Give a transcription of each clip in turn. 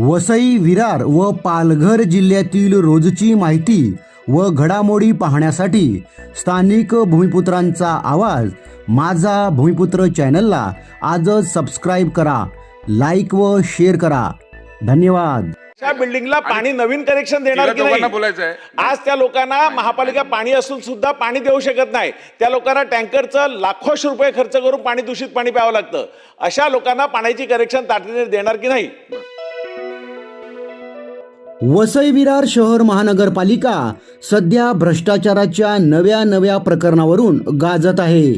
वसई विरार व पालघर जिल्ह्यातील रोजची माहिती व घडामोडी पाहण्यासाठी स्थानिक भूमिपुत्रांचा आवाज माझा भूमिपुत्र चॅनलला आजच सबस्क्राईब करा लाईक व शेअर करा. धन्यवाद. त्या बिल्डिंगला पाणी नवीन कनेक्शन देणार की नाही? आज त्या लोकांना महापालिका पाणी असून सुद्धा पाणी देऊ शकत नाही. त्या लोकांना टँकरचं लाखोशे रुपये खर्च करून पाणी दूषित पाणी प्यावं लागतं. अशा लोकांना पाण्याची कनेक्शन तातडीने देणार की नाही? वसई विरार शहर महानगरपालिका सध्या भ्रष्टाचाराच्या नव्या नव्या प्रकरणावरून गाजत आहे.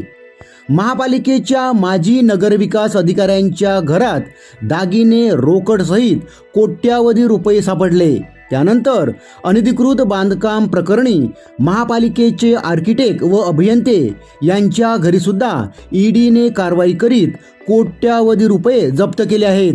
महापालिकेच्या माजी नगरविकास अधिकाऱ्यांच्या घरात दागिने रोकडसहित कोट्यावधी रुपये सापडले. त्यानंतर अनधिकृत बांधकाम प्रकरणी महापालिकेचे आर्किटेक्ट व अभियंते यांच्या घरीसुद्धा ईडीने कारवाई करीत कोट्यावधी रुपये जप्त केले आहेत.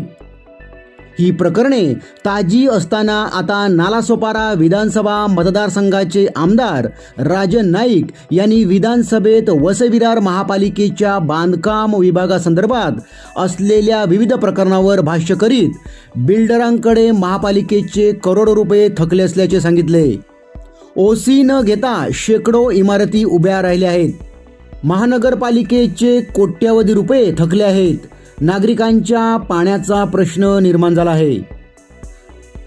ही प्रकरणे ताजी असताना आता नालासोपारा विधानसभा मतदारसंघाचे आमदार राजन नाईक यांनी विधानसभेत वसविरार महापालिकेच्या बांधकाम विभागासंदर्भात असलेल्या विविध प्रकरणावर भाष्य करीत बिल्डरांकडे महापालिकेचे करोडो रुपये थकले असल्याचे सांगितले. ओसी न घेता शेकडो इमारती उभ्या राहिल्या आहेत. महानगरपालिकेचे कोट्यावधी रुपये थकले आहेत. नागरिकांच्या पाण्याचा प्रश्न निर्माण झाला आहे.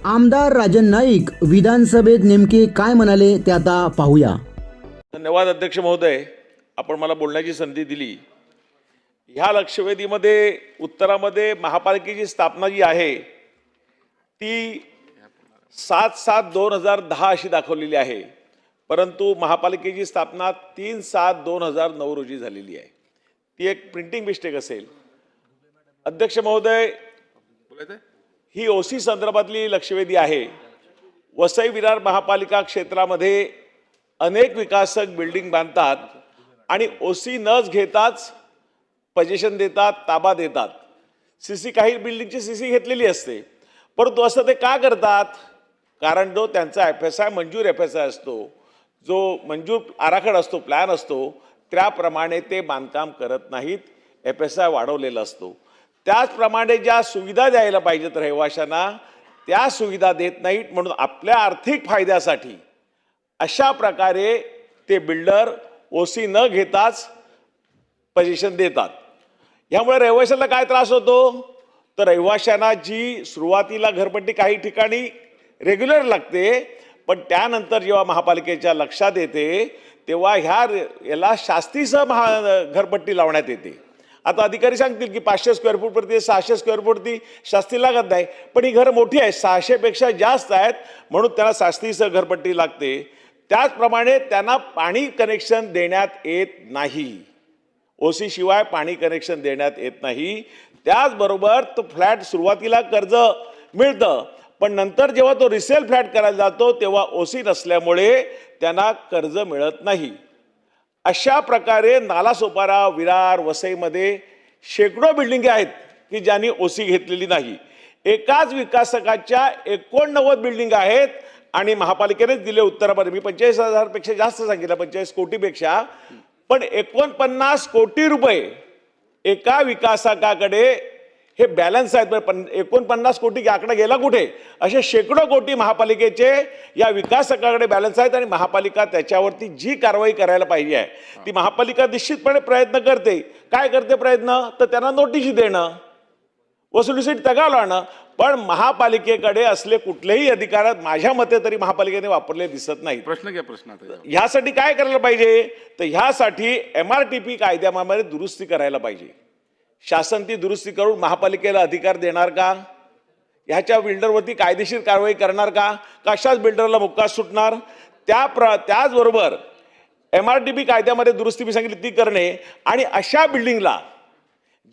आमदार राजन नाईक विधानसभेत नेमके काय म्हणाले ते आता पाहूया. धन्यवाद अध्यक्ष महोदय. आपण मला बोलण्याची संधी दिली. ह्या लक्षवेधीमध्ये उत्तरामध्ये महापालिकेची स्थापना जी आहे ती सात सात दोन हजार दहा अशी दाखवलेली आहे. परंतु महापालिकेची स्थापना तीन सात दोन हजार नऊ रोजी झालेली आहे. ती एक प्रिंटिंग मिस्टेक असेल. अध्यक्ष महोदय? ही ओसी संदर्भातली लक्षवेधी आहे. वसई विरार महापालिका क्षेत्रामध्ये अनेक विकासक बिल्डिंग बांधतात आणि ओसी नच घेताच पोझिशन देतात ताबा देतात. सी सी काही बिल्डिंगची सी सी घेतलेली असते. परंतु असं ते का करतात? कारण जो त्यांचा एफ एस आय मंजूर एफ एस आय असतो. जो मंजूर आराखडा असतो प्लॅन असतो त्याप्रमाणे ते बांधकाम करत नाहीत एफ एस आय वाढवलेला असतो. त्याचप्रमाणे ज्या सुविधा द्यायला पाहिजेत रहिवाशांना त्या सुविधा देत नाहीत म्हणून आपल्या आर्थिक फायद्यासाठी अशा प्रकारे ते बिल्डर ओसी न घेताच पजेशन देतात. ह्यामुळे रहिवाशांना काय त्रास होतो? तर रहिवाशांना जी सुरुवातीला घरपट्टी काही ठिकाणी रेग्युलर लागते पण त्यानंतर जेव्हा महापालिकेच्या लक्षात येते तेव्हा ह्या याला शास्तीसह महा घरपट्टी लावण्यात येते. आता अधिकारी सांगतील की पाचशे स्क्वेअर फूटवरती सहाशे स्क्वेअर फूटवरती शास्ती लागत नाही. पण ही घरं मोठी आहे सहाशेपेक्षा जास्त आहेत म्हणून त्यांना शास्तीसह घरपट्टी लागते. त्याचप्रमाणे त्यांना पाणी कनेक्शन देण्यात येत नाही. ओसी शिवाय पाणी कनेक्शन देण्यात येत नाही. त्याचबरोबर तो फ्लॅट सुरुवातीला कर्ज मिळतं पण नंतर जेव्हा तो रिसेल फ्लॅट करायला जातो तेव्हा ओसी नसल्यामुळे त्यांना कर्ज मिळत नाही. अशा प्रकारे नालासोपारा विरार वसईमध्ये शेकडो बिल्डिंगे आहेत की ज्यांनी ओसी घेतलेली नाही. एकाच विकासकाच्या एकोणनव्वद बिल्डिंग आहेत आणि महापालिकेनेच दिले उत्तरामध्ये मी पंचेचाळीस हजारपेक्षा जास्त सांगितलं पंचेचाळीस कोटीपेक्षा. पण एकोणपन्नास कोटी रुपये एका विकासकाकडे हे बॅलन्स आहेत पण पन- एकोणपन्नास कोटी आकडा गेला कुठे? असे शेकडो कोटी महापालिकेचे या विकासकाकडे बॅलन्स आहेत आणि महापालिका त्याच्यावरती जी कारवाई करायला पाहिजे आहे ती महापालिका निश्चितपणे प्रयत्न करते. काय करते प्रयत्न? तर त्यांना नोटीस देणं. वसुलीसाठी तगाव लावणं. पण महापालिकेकडे असले कुठलेही अधिकार माझ्या मते तरी महापालिकेने वापरले दिसत नाहीत. प्रश्न घ्या प्रश्न. ह्यासाठी काय करायला पाहिजे? तर ह्यासाठी एम आर टी पी कायद्यामध्ये दुरुस्ती करायला पाहिजे. शासन ती दुरुस्ती करून महापालिकेला अधिकार देणार का? ह्याच्या बिल्डरवरती कायदेशीर कारवाई करणार का? कशाच बिल्डरला मुक्कास सुटणार? त्या प्र त्याचबरोबर एम आर डी बी कायद्यामध्ये दुरुस्ती मी सांगितली ती करणे आणि अशा बिल्डिंगला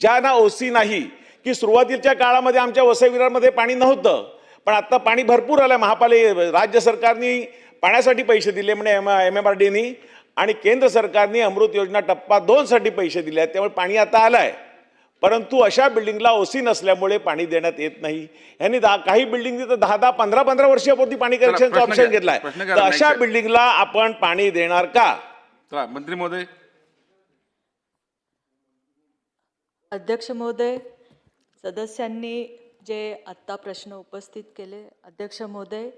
ज्यांना ओसी नाही की सुरुवातीच्या काळामध्ये आमच्या वसईविरामध्ये पाणी नव्हतं पण आत्ता पाणी भरपूर आलं महापालिके राज्य सरकारने पाण्यासाठी पैसे दिले म्हणजे एम एम एम आर डीनी आणि केंद्र सरकारने अमृत योजना टप्पा दोनसाठी पैसे दिले आहेत त्यामुळे पाणी आता आलं आहे परंतु अशा बिल्डिंगला ओसी नसल्यामुळे पाणी देण्यात येत नाही यांनी दहा काही बिल्डिंग तर दहा दहा पंधरा पंधरा वर्षापूर्वी पाणी कनेक्शनचा ऑप्शन. घेतलाय तर अशा. बिल्डिंगला आपण पाणी देणार का मंत्री महोदय अध्यक्ष महोदय सदस्यांनी जे आत्ता प्रश्न उपस्थित केले अध्यक्ष महोदय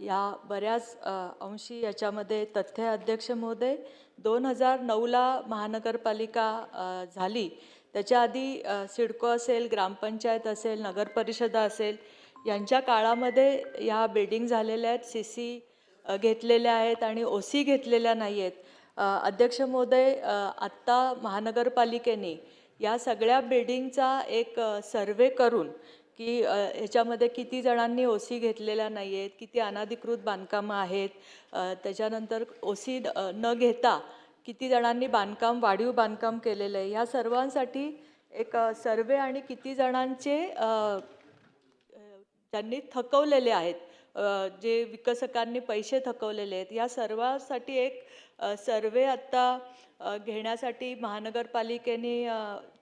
या बऱ्याच अंशी याच्यामध्ये तथ्य आहे, अध्यक्ष महोदय दोन हजार नऊला महानगरपालिका अ, झाली त्याच्या आधी सिडको असेल ग्रामपंचायत असेल नगरपरिषदा असेल यांच्या काळामध्ये या बिल्डिंग झालेल्या आहेत सी सी घेतलेल्या आहेत आणि ओ सी घेतलेल्या नाही आहेत. अध्यक्ष महोदय आत्ता महानगरपालिकेने या सगळ्या बिल्डिंगचा एक सर्वे करून की ह्याच्यामध्ये किती जणांनी ओ सी घेतलेल्या नाही आहेत किती अनाधिकृत बांधकामं आहेत त्याच्यानंतर ओ सी न घेता किती जणांनी बांधकाम वाढीव बांधकाम केलेलं आहे. ह्या सर्वांसाठी एक सर्वे आणि किती जणांचे त्यांनी थकवलेले आहेत जे विकसकांनी पैसे थकवलेले आहेत या सर्वासाठी एक सर्वे आत्ता घेण्यासाठी महानगरपालिकेने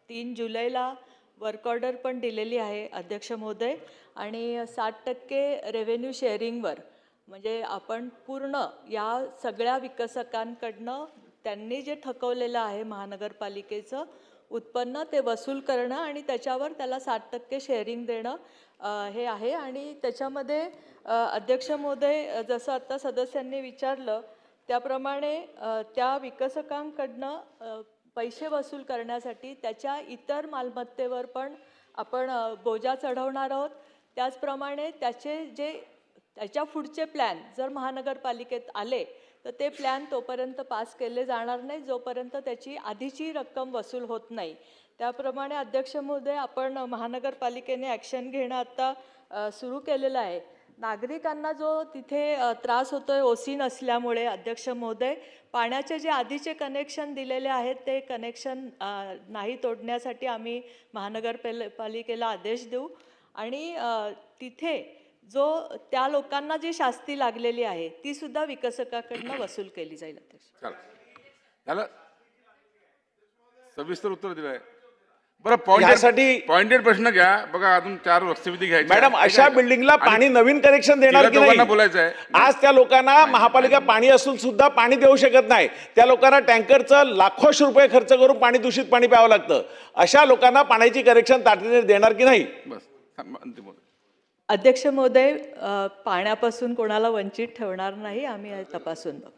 तीन जुलैला वर्क ऑर्डर पण दिलेली आहे अध्यक्ष महोदय. आणि साठ टक्के रेव्हेन्यू शेअरिंगवर म्हणजे आपण पूर्ण या सगळ्या विकसकांकडनं त्यांनी जे ठकवलेलं आहे महानगरपालिकेचं उत्पन्न ते वसूल करणं आणि त्याच्यावर त्याला साठ टक्के शेअरिंग देणं हे आहे. आणि त्याच्यामध्ये अध्यक्ष महोदय जसं आत्ता सदस्यांनी विचारलं त्याप्रमाणे त्या विकसकांकडनं पैसे वसूल करण्यासाठी त्याच्या इतर मालमत्तेवर पण आपण बोजा चढवणार आहोत. त्याचप्रमाणे त्याचे जे त्याच्या पुढचे प्लॅन जर महानगरपालिकेत आले तर ते प्लॅन तोपर्यंत पास केले जाणार नाही जोपर्यंत त्याची आधीची रक्कम वसूल होत नाही. त्याप्रमाणे अध्यक्ष महोदय आपण महानगरपालिकेने ॲक्शन घेणं आत्ता सुरू केलेलं आहे. नागरिकांना जो तिथे त्रास होतो आहे ओसी नसल्यामुळे अध्यक्ष महोदय पाण्याचे जे आधीचे कनेक्शन दिलेले आहेत ते कनेक्शन नाही तोडण्यासाठी आम्ही महानगरपाल पालिकेला आदेश देऊ. आणि तिथे जो त्या लोकांना जी शास्ती लागलेली आहे ती सुद्धा विकसकाकडनं वसूल केली जाईल अध्यक्ष. चला. झालं? सविस्तर उत्तर दिलंय. बरं पॉइंटेड यासाठी- पॉइंटेड प्रश्न घ्या. बघा अजून चार लक्षवेधी घ्यायचे मॅडम. अशा? बिल्डिंगला पाणी नवीन कनेक्शन देणार की नाही? बोलायचं आहे. आज त्या लोकांना महापालिका पाणी असून सुद्धा पाणी देऊ शकत नाही. त्या लोकांना टँकरचं लाखोशे रुपये खर्च करून पाणी दूषित पाणी प्यावं लागतं. अशा लोकांना पाण्याची कनेक्शन तातडीने देणार की नाही? बस. अध्यक्ष महोदय पाण्यापासून कोणाला वंचित ठेवणार नाही आम्ही तपासून बघू.